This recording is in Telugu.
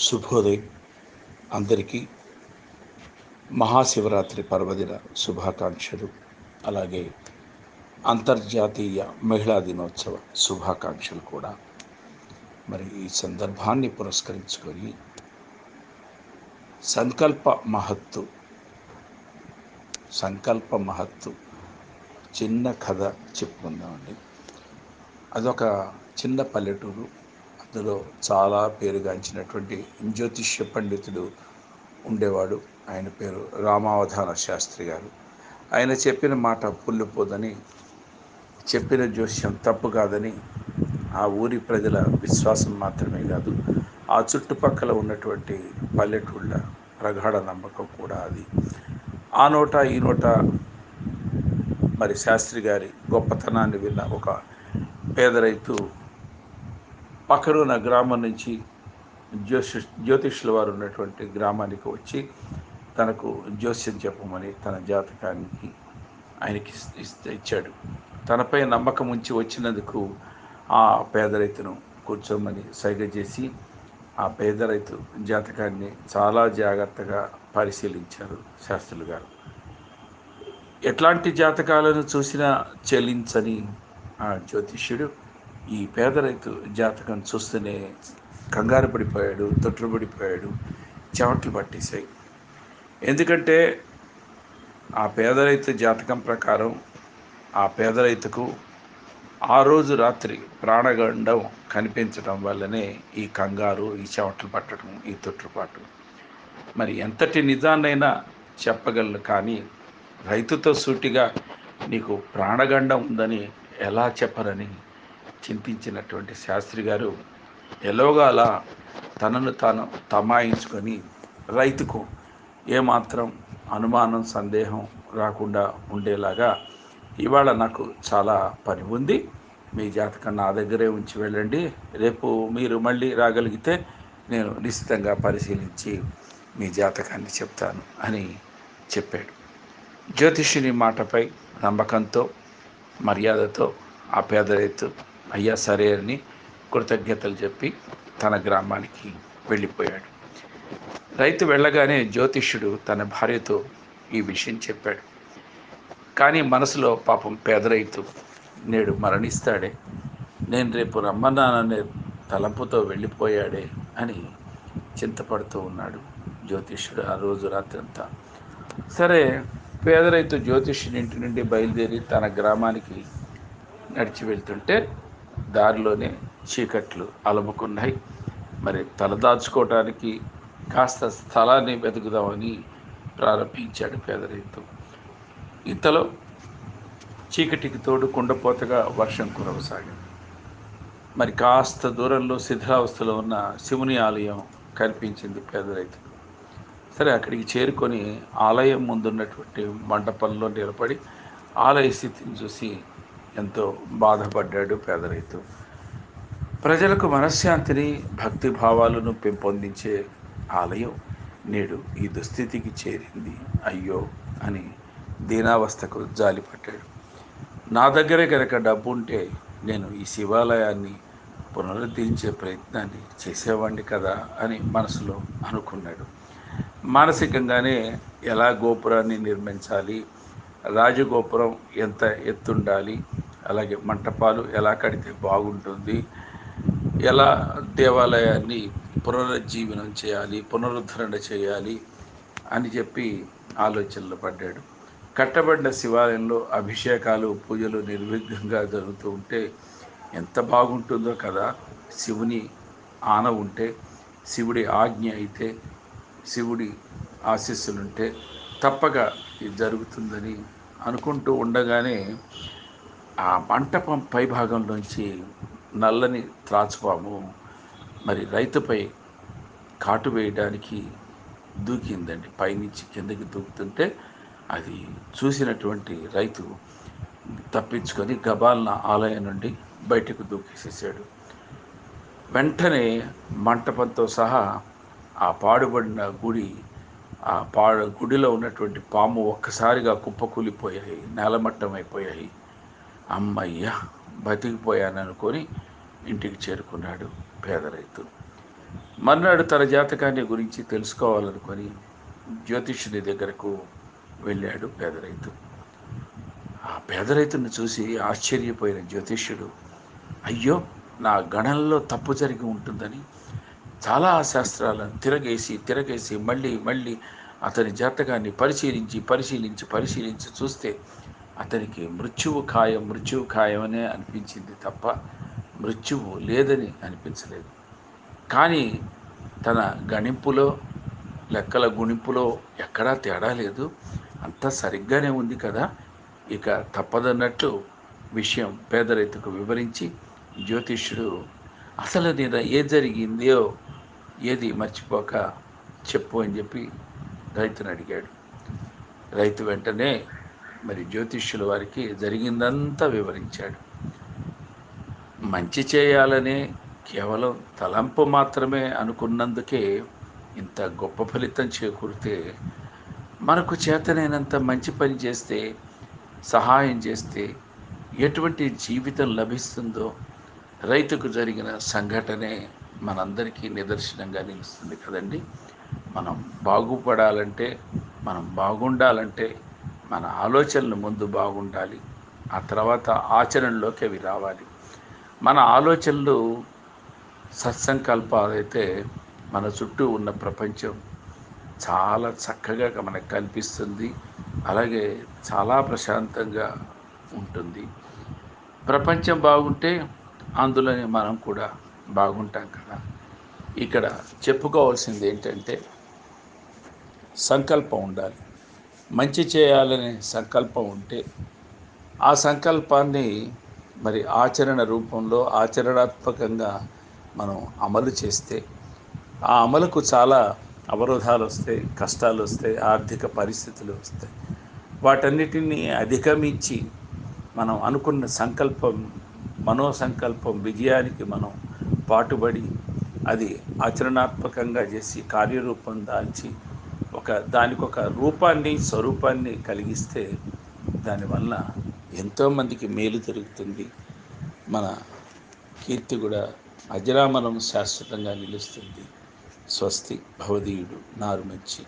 శుభోదయం. అందరికీ మహాశివరాత్రి పర్వదిన శుభాకాంక్షలు. అలాగే అంతర్జాతీయ మహిళా దినోత్సవ శుభాకాంక్షలు కూడా. మరి ఈ సందర్భాన్ని పురస్కరించుకొని సంకల్ప మహత్తు సంకల్ప మహత్తు చిన్న కథ చెప్పుకుందామండి. అదొక చిన్న పల్లెటూరు. అందులో చాలా పేరుగాంచినటువంటి జ్యోతిష్య పండితుడు ఉండేవాడు. ఆయన పేరు రామావధాన శాస్త్రి గారు. ఆయన చెప్పిన మాట పుల్లిపోదని చెప్పిన జోస్యం తప్పు కాదని ఆ ఊరి ప్రజల విశ్వాసం మాత్రమే కాదు ఆ చుట్టుపక్కల ఉన్నటువంటి పల్లెటూళ్ళ ప్రగాఢ నమ్మకం కూడా అది. ఆ నోట ఈ నోట మరి శాస్త్రి గారి గొప్పతనాన్ని విన్న ఒక పేద రైతు పక్కనున్న గ్రామం నుంచి జ్యోతిష్ జ్యోతిష్ల వారు ఉన్నటువంటి గ్రామానికి వచ్చి తనకు జ్యోస్యం చెప్పమని తన జాతకానికి ఆయనకి ఇస్తే ఇచ్చాడు. తనపై నమ్మకం ఉంచి వచ్చినందుకు ఆ పేద రైతును కూర్చోమని సైగ చేసి ఆ పేద రైతు జాతకాన్ని చాలా జాగ్రత్తగా పరిశీలించారు శాస్త్రులు గారు. ఎట్లాంటి జాతకాలను చూసినా చెల్లించని ఆ జ్యోతిష్యుడు ఈ పేద రైతు జాతకం చూస్తేనే కంగారు పడిపోయాడు తొట్టుబడిపోయాడు చెమట్లు పట్టేశాయి. ఎందుకంటే ఆ పేద రైతు జాతకం ప్రకారం ఆ పేద రైతుకు ఆ రోజు రాత్రి ప్రాణగండం కనిపించడం వల్లనే ఈ కంగారు ఈ చెమటలు పట్టడం ఈ తొట్టుపాటు. మరి ఎంతటి నిజాన్నైనా చెప్పగలను కానీ రైతుతో సూటిగా నీకు ప్రాణగండం ఉందని ఎలా చెప్పరని చింతించినటువంటి శాస్త్రి గారు ఎలాగా అలా తనను తాను తమాయించుకొని రైతుకు ఏమాత్రం అనుమానం సందేహం రాకుండా ఉండేలాగా ఇవాళ నాకు చాలా పని ఉంది. మీ జాతకం నా దగ్గరే ఉంచి వెళ్ళండి. రేపు మీరు మళ్ళీ రాగలిగితే నేను నిశ్చితంగా పరిశీలించి మీ జాతకాన్ని చెప్తాను అని చెప్పాడు. జ్యోతిష్యుని మాటపై నమ్మకంతో మర్యాదతో ఆ పేద రైతు అయ్యా సరే అని కృతజ్ఞతలు చెప్పి తన గ్రామానికి వెళ్ళిపోయాడు. రైతు వెళ్ళగానే జ్యోతిష్యుడు తన భార్యతో ఈ విషయం చెప్పాడు. కానీ మనసులో పాపం పేద రైతు నేడు మరణిస్తాడే. నేను రేపు రమ్మన్నాననే తలంపుతో వెళ్ళిపోయాడే అని చింతపడుతూ ఉన్నాడు జ్యోతిష్యుడు ఆ రోజు రాత్రంతా. సరే పేద రైతు జ్యోతిష్యుని ఇంటి నుండి బయలుదేరి తన గ్రామానికి నడిచి వెళ్తుంటే దారిలోనే చీకట్లు అలముకున్నాయి. మరి తలదాచుకోవడానికి కాస్త స్థలాన్ని వెతుకుదామని ప్రారంభించాడు పేద రైతు ఇంతలో చీకటికి తోడు కుండపోతగా వర్షం కురవసాగింది. మరి కాస్త దూరంలో శిథిలావస్థలో ఉన్న శివుని ఆలయం కనిపించింది పేద రైతుకు సరే అక్కడికి చేరుకొని ఆలయం ముందున్నటువంటి మండపంలో నిలబడి ఆలయ స్థితిని చూసి ఎంతో బాధపడ్డాడు పేద రైతు ప్రజలకు మనశ్శాంతిని భక్తి భావాలను పెంపొందించే ఆలయం నేడు ఈ దుస్థితికి చేరింది. అయ్యో అని దీనావస్థకు జాలిపడ్డాడు. నా దగ్గరే కనుక డబ్బు ఉంటే నేను ఈ శివాలయాన్ని పునరుద్ధరించే ప్రయత్నాన్ని చేసేవాడిని కదా అని మనసులో అనుకున్నాడు. మానసికంగానే ఎలా గోపురాన్ని నిర్మించాలి రాజగోపురం ఎంత ఎత్తుండాలి అలాగే మంటపాలు ఎలా కడితే బాగుంటుంది ఎలా దేవాలయాన్ని పునరుజ్జీవనం చేయాలి పునరుద్ధరణ చేయాలి అని చెప్పి ఆలోచనలు పడ్డాడు. కట్టబడిన శివాలయంలో అభిషేకాలు పూజలు నిర్విఘ్నంగా జరుగుతూ ఉంటే ఎంత బాగుంటుందో కదా. శివుని ఆన ఉంటే శివుడి ఆజ్ఞ అయితే శివుడి ఆశీస్సులుంటే తప్పక ఇది జరుగుతుందని అనుకుంటూ ఉండగానే ఆ మంటపం పైభాగంలోంచి నల్లని త్రాచుపాము మరి రైతుపై కాటు వేయడానికి దూకిందండి. పైనుంచి కిందకి దూకుతుంటే అది చూసినటువంటి రైతు తప్పించుకొని గబాల్న ఆలయం నుండి బయటకు దూకేసేసాడు. వెంటనే మంటపంతో సహా ఆ పాడుబడిన గుడి ఆ పాడ గుడిలో ఉన్నటువంటి పాము ఒక్కసారిగా కుప్పకూలిపోయాయి నేలమట్టం అయిపోయాయి అమ్మయ్య బతికిపోయాననుకొని ఇంటికి చేరుకున్నాడు పేద రైతు. మర్నాడు తన జాతకాన్ని గురించి తెలుసుకోవాలనుకొని జ్యోతిష్యుని దగ్గరకు వెళ్ళాడు పేద రైతు. ఆ పేద రైతుని చూసి ఆశ్చర్యపోయిన జ్యోతిష్యుడు అయ్యో నా గణంలో తప్పు జరిగి ఉంటుందని చాలా శాస్త్రాలను తిరగేసి తిరగేసి మళ్ళీ మళ్ళీ అతని జాతకాన్ని పరిశీలించి పరిశీలించి పరిశీలించి చూస్తే అతనికి మృత్యువు ఖాయం మృత్యువు ఖాయమనే అనిపించింది తప్ప మృత్యువు లేదని అనిపించలేదు. కానీ తన గణింపులో లెక్కల గుణింపులో ఎక్కడా తేడా లేదు. అంతా సరిగ్గానే ఉంది కదా? ఇక తప్పదన్నట్లు విషయం పేద రైతుకు వివరించి జ్యోతిష్యుడు అసలు నేను ఏ జరిగిందో ఏది మర్చిపోక చెప్పు అని చెప్పి రైతును అడిగాడు. రైతు వెంటనే మరి జ్యోతిష్యుల వారికి జరిగిందంతా వివరించాడు. మంచి చేయాలనే కేవలం తలంపు మాత్రమే అనుకున్నందుకే ఇంత గొప్ప ఫలితం చేకూరితే మనకు చేతనైనంత మంచి పని చేస్తే సహాయం చేస్తే ఎటువంటి జీవితం లభిస్తుందో రైతుకు జరిగిన సంఘటనే మనందరికీ నిదర్శనంగా నిలుస్తుంది కదండి. మనం బాగుపడాలంటే మనం బాగుండాలంటే మన ఆలోచనలు ముందు బాగుండాలి ఆ తర్వాత ఆచరణలోకి అవి రావాలి. మన ఆలోచనలు సత్సంకల్పాలు అయితే మన చుట్టూ ఉన్న ప్రపంచం చాలా చక్కగా మనకు కనిపిస్తుంది. అలాగే చాలా ప్రశాంతంగా ఉంటుంది. ప్రపంచం బాగుంటే అందులోనే మనం కూడా బాగుంటాం కదా. ఇక్కడ చెప్పుకోవాల్సింది ఏంటంటే సంకల్పం ఉండాలి. మంచి చేయాలనే సంకల్పం ఉంటే ఆ సంకల్పాన్ని మరి ఆచరణ రూపంలో ఆచరణాత్మకంగా మనం అమలు చేస్తే ఆ అమలుకు చాలా అవరోధాలు వస్తాయి కష్టాలు వస్తాయి ఆర్థిక పరిస్థితులు వస్తాయి. వాటన్నిటినీ అధిగమించి మనం అనుకున్న సంకల్పం మనోసంకల్పం విజయానికి మనం పాటుపడి అది ఆచరణాత్మకంగా చేసి కార్యరూపం దాల్చి ఒక దానికి ఒక రూపాన్ని స్వరూపాన్ని కలిగిస్తే దానివల్ల ఎంతోమందికి మేలు జరుగుతుంది. మన కీర్తి కూడా అజరామరం శాశ్వతంగా నిలుస్తుంది. స్వస్తి భవదీయుడు నారుమంచి